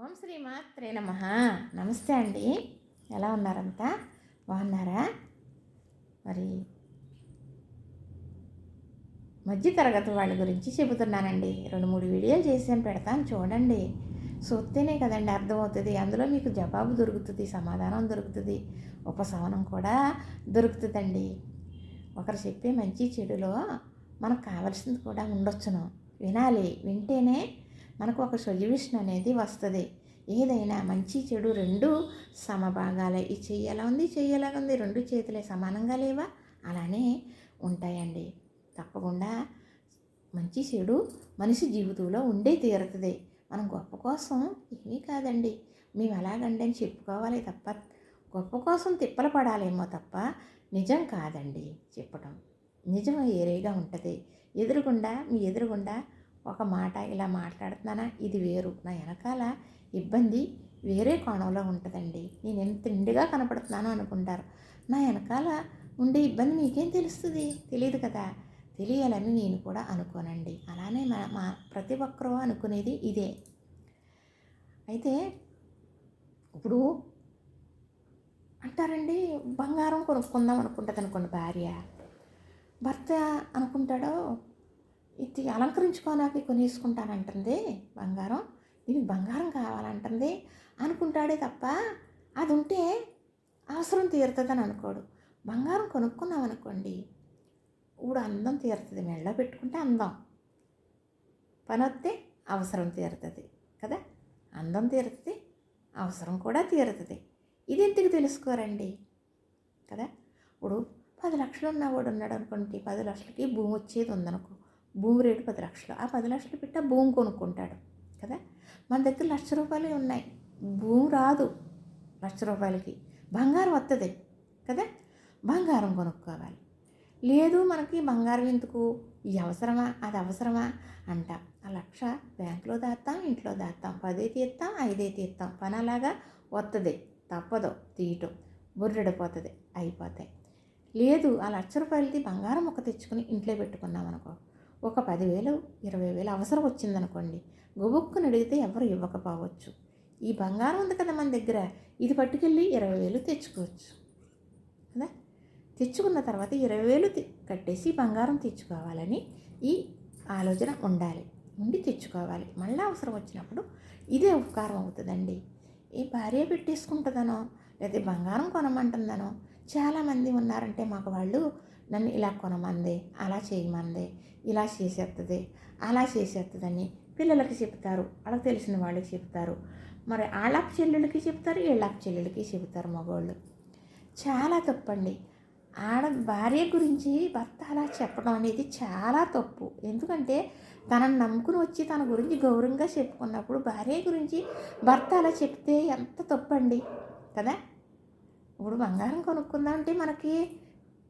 ఓం శ్రీ మాత్రే నమ. నమస్తే అండి. ఎలా ఉన్నారంతా? బాగున్నారా? మరి మధ్య తరగతి వాళ్ళ గురించి చెబుతున్నానండి. రెండు మూడు వీడియోలు చేసాను పెడతాను చూడండి. చూస్తేనే కదండి అర్థమవుతుంది. అందులో మీకు జవాబు దొరుకుతుంది సమాధానం దొరుకుతుంది ఉపశమనం కూడా దొరుకుతుందండి. ఒకరు చెప్పే మంచి చెడులో మనకు కావాల్సింది కూడా ఉండొచ్చును. వినాలి. వింటేనే మనకు ఒక సొల్యూషన్ అనేది వస్తుంది. ఏదైనా మంచి చెడు రెండు సమభాగాలే. ఈ చెయ్యి ఎలా ఉంది ఈ చెయ్యి ఉంది. రెండు చేతులే సమానంగా లేవా? అలానే ఉంటాయండి. తప్పకుండా మంచి చెడు మనిషి జీవితంలో ఉండే తీరుతుంది. మనం గొప్ప కోసం ఏమీ కాదండి. మేము ఎలాగండి అని చెప్పుకోవాలి తప్ప గొప్ప కోసం తిప్పలు పడాలేమో తప్ప నిజం కాదండి చెప్పడం నిజం ఏరేగా ఉంటుంది. ఎదురుగుండా మీ ఎదురుగుండా ఒక మాట ఇలా మాట్లాడుతున్నానా? ఇది వేరు. నా వెనకాల ఇబ్బంది వేరే కోణంలో ఉంటుందండి. నేను ఎంత నిండుగా కనపడుతున్నాను అనుకుంటారు. నా వెనకాల ఉండే ఇబ్బంది మీకేం తెలుస్తుంది? తెలియదు కదా. తెలియాలని నేను కూడా అనుకోనండి. అలానే మా మా ప్రతి ఒక్కరూ అనుకునేది ఇదే. అయితే ఇప్పుడు అంటారండి బంగారం కొనుక్కుందాం అనుకుంటుంది అనుకోండి భార్య. భర్త అనుకుంటాడో ఇది అలంకరించుకోనాకి కొనేసుకుంటానంటుంది బంగారం. దీనికి బంగారం కావాలంటుంది. అనుకుంటాడే తప్ప అది ఉంటే అవసరం తీరుతుందని అనుకోడు. బంగారం కొనుక్కున్నాం అనుకోండి. ఊడు అందం తీరుతుంది. మెళ్ళ పెట్టుకుంటే అందం. పని వస్తే అవసరం తీరుతుంది కదా? అందం తీరుతుంది అవసరం కూడా తీరుతుంది. ఇది ఎందుకు తెలుసుకోరండి? కదా? ఇప్పుడు పది లక్షలు ఉన్నవాడు ఉన్నాడు అనుకోండి పది లక్షలకి భూమి వచ్చేది ఉందనుకో. భూమి రేటు పది లక్షలు. ఆ పది లక్షలు పెట్టి ఆ భూమి కొనుక్కుంటాడు. కదా? మన దగ్గర లక్ష రూపాయలు ఉన్నాయి. భూమి రాదు లక్ష రూపాయలకి. బంగారం వస్తుంది కదా? బంగారం కొనుక్కోవాలి. లేదు మనకి బంగారం ఎందుకు? ఇది అవసరమా? అది అవసరమా? అంట. ఆ లక్ష బ్యాంకులో దాస్తాం ఇంట్లో దాస్తాం. పదే తీస్తాం ఐదే తీస్తాం. పని అలాగా వస్తుంది తప్పదు. తీయటం. బుర్రెడిపోతుంది. అయిపోతాయి. లేదు ఆ లక్ష రూపాయలది బంగారం ఒక తెచ్చుకుని ఇంట్లో పెట్టుకున్నాం అనుకో ఒక పదివేలు ఇరవై వేలు అవసరం వచ్చిందనుకోండి గొబుక్కుని అడిగితే ఎవరు ఇవ్వకపోవచ్చు. ఈ బంగారం ఉంది కదా మన దగ్గర ఇది పట్టుకెళ్ళి ఇరవై వేలు తెచ్చుకోవచ్చు. కదా? తెచ్చుకున్న తర్వాత ఇరవై వేలు కట్టేసి బంగారం తెచ్చుకోవాలని ఈ ఆలోచన ఉండాలి. ఉండి తెచ్చుకోవాలి. మళ్ళీ అవసరం వచ్చినప్పుడు ఇదే ఉపకారం అవుతుందండి. ఈ భార్య పెట్టేసుకుంటుందనో లేదా బంగారం కొనమంటుందనో చాలామంది ఉన్నారంటే మాకు వాళ్ళు నన్ను ఇలా కొనమంది అలా చేయమంది ఇలా చేసేస్తుంది అలా చేసేస్తుందని పిల్లలకి చెప్తారు వాళ్ళకి తెలిసిన వాళ్ళకి చెప్తారు. మరి వాళ్ళ చెల్లెలకి చెప్తారు వీళ్ళకి చెల్లెలకి చెప్తారు మగవాళ్ళు చాలా తప్పండి. ఆడ భార్య గురించి భర్త అలా చెప్పడం అనేది చాలా తప్పు. ఎందుకంటే తనను నమ్ముకుని వచ్చి తన గురించి గౌరవంగా చెప్పుకున్నప్పుడు భార్య గురించి భర్త అలా చెప్తే ఎంత తప్పండి కదా? ఇప్పుడు బంగారం కొనుక్కుందామంటే మనకి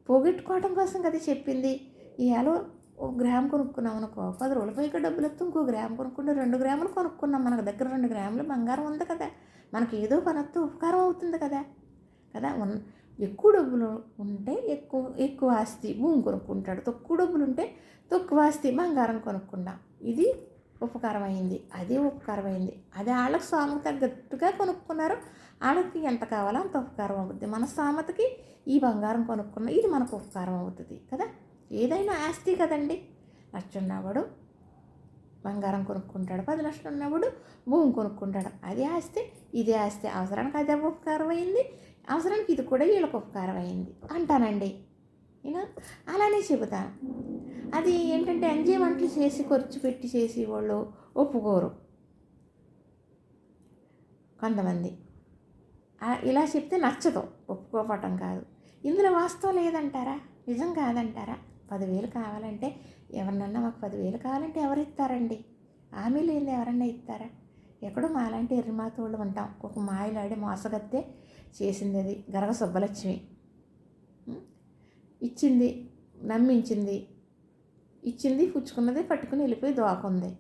పోగొట్టుకోవడం కోసం కదా చెప్పింది. ఇవాళ ఓ గ్రామ్ కొనుక్కున్నాం అనుకో పది రూపాయలకి డబ్బులు వస్తే ఇంకో గ్రామ్ కొనుక్కుంటే రెండు గ్రాములు కొనుక్కున్నాం. మనకు దగ్గర రెండు గ్రాములు బంగారం ఉంది కదా. మనకి ఏదో పని ఉపకారం అవుతుంది కదా. కదా? ఉన్ ఎక్కువ డబ్బులు ఉంటే ఎక్కువ ఎక్కువ ఆస్తి భూమి కొనుక్కుంటాడు. తక్కువ డబ్బులు ఉంటే తక్కువ ఆస్తి బంగారం కొనుక్కుంటాం ఇది ఉపకారం అయింది అది ఉపకారం అయింది అదే వాళ్ళకి సామెత తగ్గట్టుగా కొనుక్కున్నారు. వాళ్ళకి ఎంత కావాలో అంత ఉపకారం అవుతుంది మన సామెతకి ఈ బంగారం కొనుక్కున్న ఇది మనకు ఉపకారం అవుతుంది కదా? ఏదైనా ఆస్తి కదండి. లక్ష ఉన్నవాడు బంగారం కొనుక్కుంటాడు. పది లక్షలు ఉన్నవాడు భూమి కొనుక్కుంటాడు. అదే ఆస్తి ఇదే ఆస్తి. అవసరానికి అదే ఉపకారం అయింది అవసరానికి ఇది కూడా వీళ్ళకి ఉపకారం అయింది అంటానండి. నేను అలానే చెబుతాను. అది ఏంటంటే ఎంజే వంటలు చేసి ఖర్చు పెట్టి చేసి వాళ్ళు ఒప్పుకోరు. కొంతమంది. ఇలా చెప్తే నచ్చదు. ఒప్పుకోపటం కాదు. ఇందులో వాస్తవం లేదంటారా? నిజం కాదంటారా? పదివేలు కావాలంటే ఎవరినన్నా మాకు పదివేలు కావాలంటే ఎవరు ఇస్తారండి? హామీ లేదు ఎవరన్నా ఇస్తారా? ఎక్కడో మాలాంటి ఎర్రిమాతోళ్ళు ఉంటాం. ఒక మాయలాడి మోసగత్తే చేసింది అది గరగ సుబ్బలక్ష్మి. ఇచ్చింది నమ్మించింది ఇచ్చింది పుచ్చుకున్నది పట్టుకుని వెళ్ళిపోయి దోకుంది.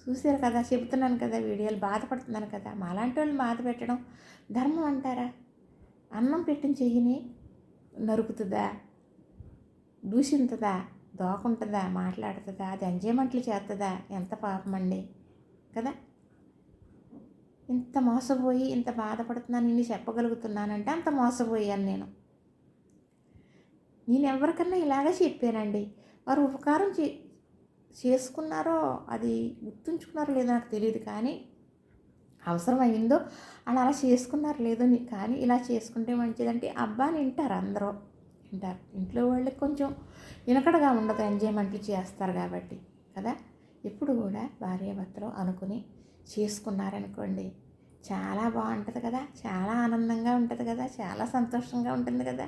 చూశారు కదా చెబుతున్నాను కదా వీడియోలు బాధపడుతున్నాను కదా మాలాంటి వాళ్ళు బాధ పెట్టడం ధర్మం అంటారా? అన్నం పెట్టిన చెయ్యిని నరుకుతుందా? దూషింతుందా? దోకుంటుందా? మాట్లాడుతుందా? అది ఎంజాయ్మెంట్లు చేస్తుందా? ఎంత పాపం అండి కదా? ఇంత మోసపోయి ఇంత బాధపడుతున్నాను ఇన్ని చెప్పగలుగుతున్నానంటే అంత మోసపోయాను నేను. నేను ఎవరికన్నా ఇలాగే చెప్పానండి. వారు ఉపకారం చే చేసుకున్నారో అది గుర్తుంచుకున్నారో లేదో నాకు తెలియదు కానీ అవసరం అయిందో అలా అలా చేసుకున్నారు లేదో కానీ ఇలా చేసుకుంటే మంచిదంటే అబ్బాని వింటారు అందరూ. వింటారు. ఇంట్లో వాళ్ళకి కొంచెం వినకడగా ఉండదు ఎంజాయ్మెంట్లు చేస్తారు కాబట్టి కదా? ఎప్పుడు కూడా భార్యాభర్తలు అనుకుని చేసుకున్నారనుకోండి చాలా బాగుంటుంది కదా? చాలా ఆనందంగా ఉంటుంది కదా? చాలా సంతోషంగా ఉంటుంది కదా?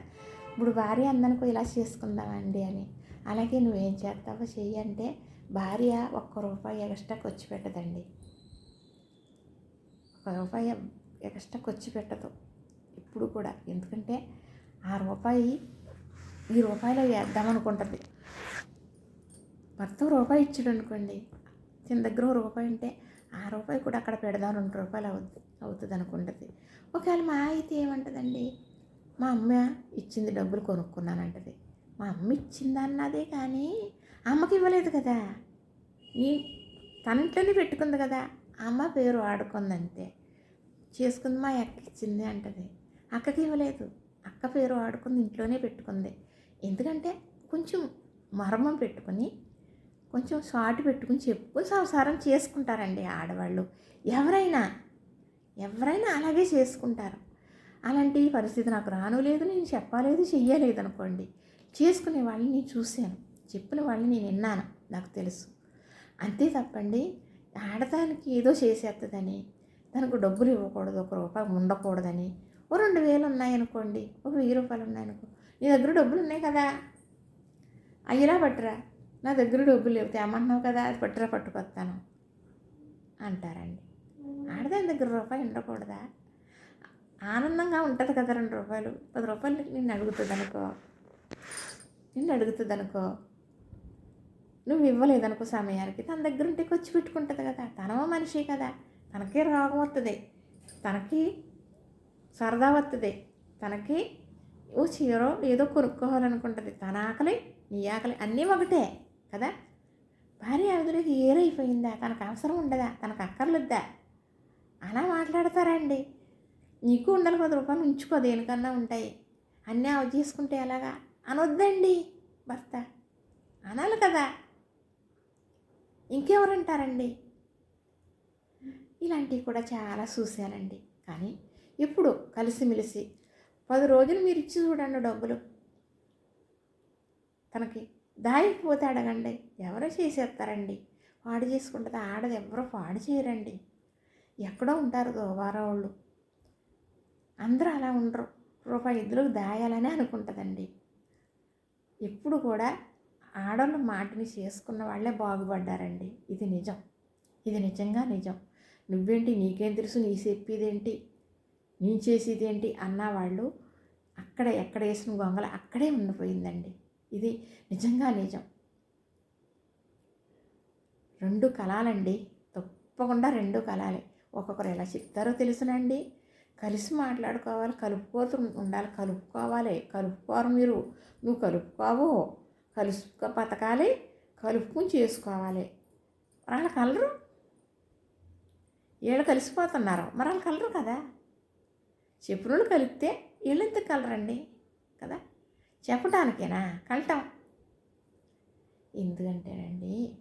ఇప్పుడు భార్య అందనుకో ఇలా చేసుకుందామండి అని అలాగే నువ్వేం చేస్తావో చెయ్యి అంటే భార్య ఒక్క రూపాయి ఎక్స్ట్రా ఖర్చు పెట్టదండి. ఒక రూపాయి ఎక్స్ట్రా ఖర్చు పెట్టదు ఇప్పుడు కూడా. ఎందుకంటే ఆ రూపాయి ఈ రూపాయలు వేద్దామనుకుంటుంది. భర్త రూపాయి ఇచ్చాడు అనుకోండి తిన దగ్గర ఒక రూపాయి ఉంటే ఆ రూపాయి కూడా అక్కడ పెడదాం రెండు రూపాయలు అవుతుంది అవుతుంది అనుకుంటుంది ఒకవేళ మా అయితే ఏమంటుందండి మా అమ్మ ఇచ్చింది డబ్బులు కొనుక్కున్నానంటది. మా అమ్మ ఇచ్చింది అన్నదే కానీ అమ్మకి ఇవ్వలేదు కదా. నీ తన పెట్టుకుంది కదా. అమ్మ పేరు వాడుకుంది అంతే చేసుకుంది మా అక్క ఇచ్చింది అంటది. అక్కకి ఇవ్వలేదు. అక్క పేరు వాడుకుంది ఇంట్లోనే పెట్టుకుంది. ఎందుకంటే కొంచెం మర్మం పెట్టుకుని కొంచెం షార్ట్ పెట్టుకుని చెప్పు సంసారం చేసుకుంటారండి ఆడవాళ్ళు. ఎవరైనా ఎవరైనా అలాగే చేసుకుంటారు. అలాంటి పరిస్థితి నాకు రాను లేదు నేను చెప్పలేదు చెయ్యలేదు అనుకోండి. చేసుకునే వాళ్ళని చూశాను. చెప్పిన వాళ్ళని నేను విన్నాను నాకు తెలుసు. అంతే తప్పండి. ఆడదానికి ఏదో చేసేస్తుందని దానికి డబ్బులు ఇవ్వకూడదు ఒక రూపాయి ఉండకూడదని. ఓ రెండు వేలు ఉన్నాయనుకోండి ఒక వెయ్యి రూపాయలు ఉన్నాయనుకో నీ దగ్గర డబ్బులు ఉన్నాయి కదా అయ్యిరా పట్టురా? నా దగ్గర డబ్బులు లేవు తేమన్నావు కదా అది పట్టురా పట్టుకొస్తాను అంటారండి. ఆడదాని దగ్గర రూపాయి ఉండకూడదా? ఆనందంగా ఉంటుంది కదా రెండు రూపాయలు. పది రూపాయలు నేను అడుగుతుంది అనుకో నిన్ను అడుగుతుంది అనుకో. నువ్వు ఇవ్వలేదనుకో సమయానికి. తన దగ్గర ఉంటే ఖర్చు పెట్టుకుంటుంది కదా. తనమో మనిషి కదా. తనకే రోగం వస్తుంది తనకి సరదా వస్తుంది తనకి ఓ చీరో ఏదో కొనుక్కోవాలనుకుంటుంది. తన ఆకలి నీ ఆకలి అన్నీ ఒకటే కదా. భార్య అవతలకి ఏరైపోయిందా తనకు అవసరం ఉండదా? తనకు అక్కర్లేద్దా అలా మాట్లాడతారండి. నీకు ఉండాలి పది రూపాయలు ఉంచుకో. దేనికన్నా ఉంటాయి. అన్నీ అవి చేసుకుంటే ఎలాగా? అనొద్దండి భర్త. అనాలి కదా. ఇంకెవరంటారండి? ఇలాంటివి కూడా చాలా చూశానండి. కానీ ఇప్పుడు కలిసిమెలిసి పది రోజులు మీరు ఇచ్చి చూడండి డబ్బులు. తనకి దాయిపోతే అడగండి ఎవరో చేసేస్తారండి. పాడు చేసుకుంటుంది ఆడది ఎవరో పాడు చేయరండి. ఎక్కడో ఉంటారు దోబారా వాళ్ళు. అందరూ అలా ఉండరు. రూపాయి ఇద్దరు దాయాలని అనుకుంటుందండి. ఎప్పుడు కూడా ఆడవాళ్ళు మాటని చేసుకున్న వాళ్ళే బాగుపడ్డారండి. ఇది నిజం. ఇది నిజంగా నిజం. నువ్వేంటి నీకేం తెలుసు నీ చెప్పేదేంటి నీ చేసేదేంటి అన్న వాళ్ళు అక్కడ ఎక్కడ వేసిన గొంగల అక్కడే ఉండిపోయిందండి. ఇది నిజంగా నిజం. రెండు కళాలండి. తప్పకుండా రెండు కళాలే. ఒక్కొక్కరు ఎలా చెప్తారో తెలుసునండి. కలిసి మాట్లాడుకోవాలి కలుపుకోతూ ఉండాలి. కలుపుకోవాలి. కలుపుకోరు మీరు. నువ్వు కలుపుకోవు. కలుసు బతకాలి కలుపుకుని చేసుకోవాలి. వాళ్ళు కలరు? వీళ్ళు కలిసిపోతున్నారు. మరి వాళ్ళు కలరు కదా? చెప్పిన కలిపితే వీళ్ళు ఎంత కలరండి? కదా? చెప్పడానికేనా కలటం. ఎందుకంటేనండి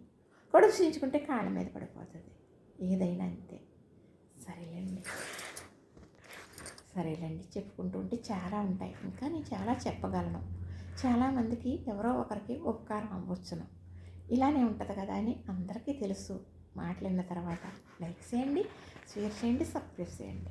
కడుపు చించుకుంటే కాళ్ళ మీద పడిపోతుంది. ఏదైనా అంతే సరేలేండి సరేలేండి చెప్పుకుంటూ ఉంటే చాలా ఉంటాయి. ఇంకా నేను చాలా చెప్పగలను. చాలామందికి ఎవరో ఒకరికి ఉపకారం అవ్వచ్చును. ఇలానే ఉంటుంది కదా అని అందరికీ తెలుసు. మాట్లాడిన తర్వాత లైక్ చేయండి షేర్ చేయండి సబ్స్క్రైబ్ చేయండి.